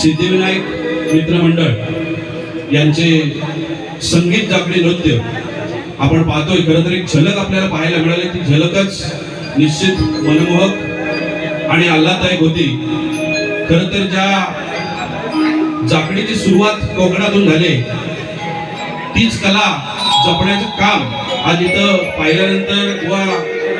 सिद्धिविनायक मित्रमंडळ यांचे संगीत जागडी नृत्य आपण पाहतोय. खरं तर एक झलक आपल्याला पाहायला मिळाली. ती झलकच निश्चित मनमोहक आणि आल्हाददायक होती. खरं तर ज्या जाकडीची सुरुवात कोकणातून झाली तीच कला जपण्याचं काम आज इथं पाहिल्यानंतर किंवा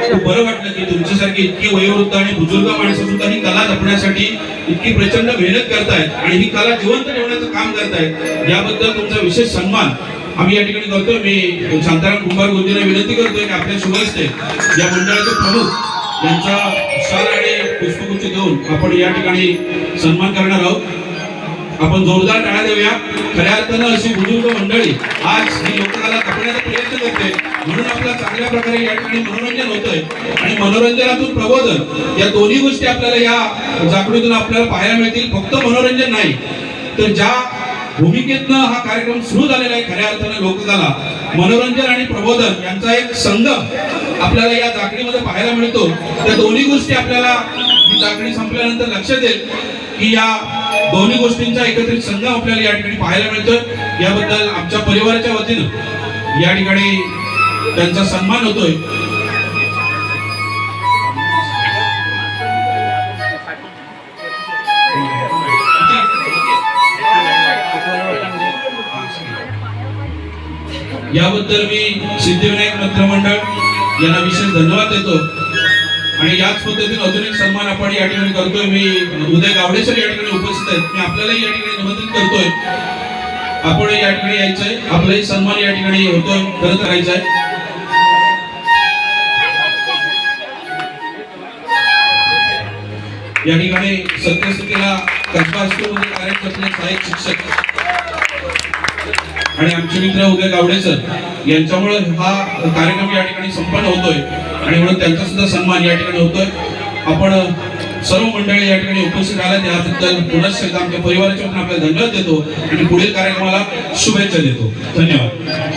खूप बरं वाटलं की तुमच्यासारखी इतकी वयोवृद्ध आणि बुजुर्ग माणसं सुद्धा ही कला जपण्यासाठी इतकी प्रचंड मेहनत करतायत आणि ही कला जिवंत ठेवण्याचं काम करतायत याबद्दल तुमचा विशेष सन्मान. आम्ही या ठिकाणी करतोय. मी शांताराम कुंभार गोदीला विनंती करतोय की आपल्या शुभ या मंडळाचे प्रमुख यांचा शाल आणि पुष्पगुच्छ देऊन आपण या ठिकाणी सन्मान करणार आहोत. आपण जोरदार टाळ्या देऊया. खऱ्या अर्थानं अशी बुजुर्ग मंडळी आज ही लोककला जपण्याचा प्रयत्न करते. म्हणून आपल्याला चांगल्या प्रकारे या ठिकाणी मनोरंजन होतंय. आणि मनोरंजनातून प्रबोधन या दोन्ही गोष्टी आपल्याला या जागृतीतून आपल्याला पाहायला मिळतील. फक्त मनोरंजन नाही तर ज्या भूमिकेतनं हा कार्यक्रम सुरू झालेला आहे खऱ्या अर्थानं लोककला मनोरंजन आणि प्रबोधन यांचा एक संगम आपल्याला या जाकडीमध्ये पाहायला मिळतो. त्या दोन्ही गोष्टी आपल्याला ही जाकडी संपल्यानंतर लक्षात येईल की या दोन्ही गोष्टींचा एकत्रित संगम आपल्याला या ठिकाणी पाहायला मिळतोय. याबद्दल आमच्या परिवाराच्या वतीनं या ठिकाणी त्यांचा सन्मान होतोय. याबद्दल मी सिद्धिविनायक मित्रमंडळ यांना विशेष धन्यवाद देतो. आणि याच पद्धतीने अजून एक सन्मान आपण या ठिकाणी करतोय. मी उदय गावडे सर या ठिकाणी उपस्थित आहेत. मी आपल्यालाही या ठिकाणी निमंत्रित करतोय. आपण या ठिकाणी यायचंय. आपलाही सन्मान या ठिकाणी होतोय. खरं करायचा आहे या ठिकाणी सत्यस्थितीला कसबा हायस्कूलमध्ये कार्यरत असलेले सहाय्यक शिक्षक. आणि आमचे मित्र उदय गावडे सर यांच्यामुळे हा कार्यक्रम या ठिकाणी संपन्न होतोय. आणि म्हणून त्यांचा सुद्धा सन्मान या ठिकाणी होतोय. आपण सर्व मंडळी या ठिकाणी उपस्थित आल्या त्याबद्दल पुनश्च आमच्या परिवाराच्या आपल्याला धन्यवाद देतो. आणि पुढील कार्यक्रमाला शुभेच्छा देतो. धन्यवाद.